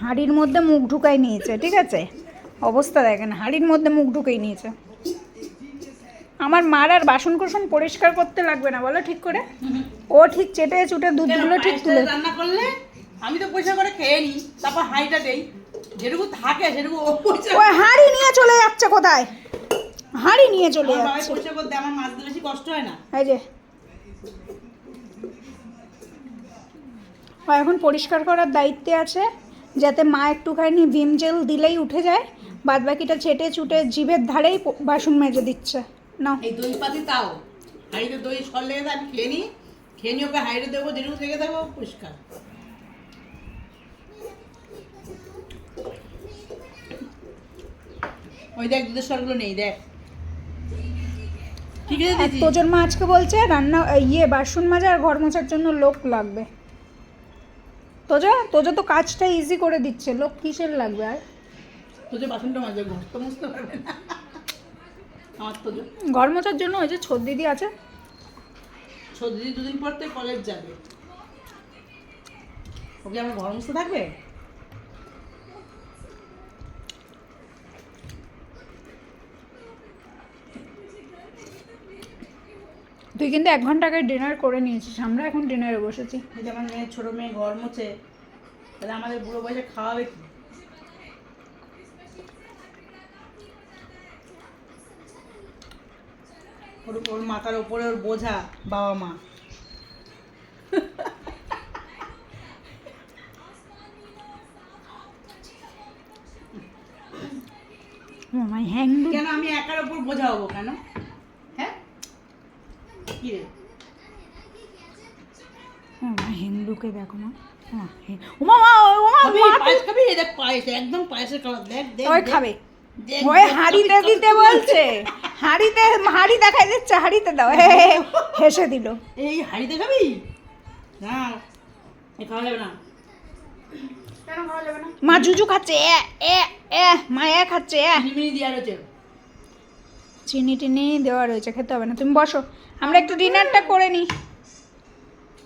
হাঁড়ির মধ্যে মুখ ঢুকাই নিয়েছে ঠিক আছে? অবস্থা দেখেন হাঁড়ির মধ্যে মুখ ঢুকাই নিয়েছে। আমার মার আর বাসন কোসন পরিষ্কার করতে লাগবে না বলো ঠিক করে? ও ঠিক চেটে চুটে দুধগুলো ঠিক তুলে রান্না করলে আমি তো পয়সা করে খেয়ে নিই তারপর হাইটা দেই। যেটুকু থাকে সেটুকু ওই হাঁড়ি নিয়ে চলে যাচ্ছে কোথায়? হাঁড়ি নিয়ে চলে আমার যাচ্ছে। পয়সা করতে আমার মাছ দিলে বেশি কষ্ট হয় না। এই যে। এখন পরিষ্কার করার দায়িত্বে আছে। যাতে মা একটুখানি ভিম জেল দিলেই উঠে যায় বাদ বাকিটা ছেটে চুটে জিভের ধারেই বাসন মেজে দিচ্ছে। নাও। এই দই পাতি তাও। হাঁড়িতে দই সর লেগে যায় আমি খেয়ে নিই। খেয়ে নিয়ে ওকে হাঁড়িতে দেবো যেটুকু থেকে দেবো পরিষ্কার। ওই দেখ দুধের সরগুলো নেই দেখ। তোজোর মা আজকে বলছে রান্না ইয়ে বাসন মাজা আর ঘর মোছার জন্য লোক লাগবে। তোজো তোজো তো কাজটা ইজি করে দিচ্ছে। লোক কিসের লাগবে আর? তোজা বাসনটা মাজে ঘর তো মুছতে পারবে না। আমার তো ঘর মোছার জন্য ওই যে ছোট দিদি আছে। সর্দি দুদিন পর তো কলেজ যাবে। ওকে আমার ঘর মুছতে থাকবে? তুই কিন্তু এক ঘণ্টা আগে ডিনার করে নিয়েছিস আমরা এখন ডিনারে বসেছি। আমার মেয়ে ছোটো মেয়ে ঘর মুছে তাহলে আমাদের বুড়ো বয়সে খাওয়াবে কি? ওর ওর মাথার ওপরে ওর বোঝা বাবা মা। কেন আমি একার ওপর বোঝা হব কেন? মা হিন্দুকে দেখো মা। মা, মা ওমা মা পায়েস খাবি? এই দেখ পায়েস একদম পায়েসের কালার দেখ দেখ ওই খাবে। ওই দেখ, দিতে বলছে। হাড়িতে হাড়ি দেখাই দিচ্ছে হাড়িতে দাও। হে হে, হে, হেসে দিল। এই হাড়িতে খাবি? না এ খাওয়া যাবে না। মা জুজু খাচ্ছে এ এ এ মা এ খাচ্ছে এ। মিনি দিয়া রয়েছে চিনি টিনি দেওয়া রয়েছে খেতে হবে না। তুমি বসো আমরা একটু ডিনারটা করে নিই।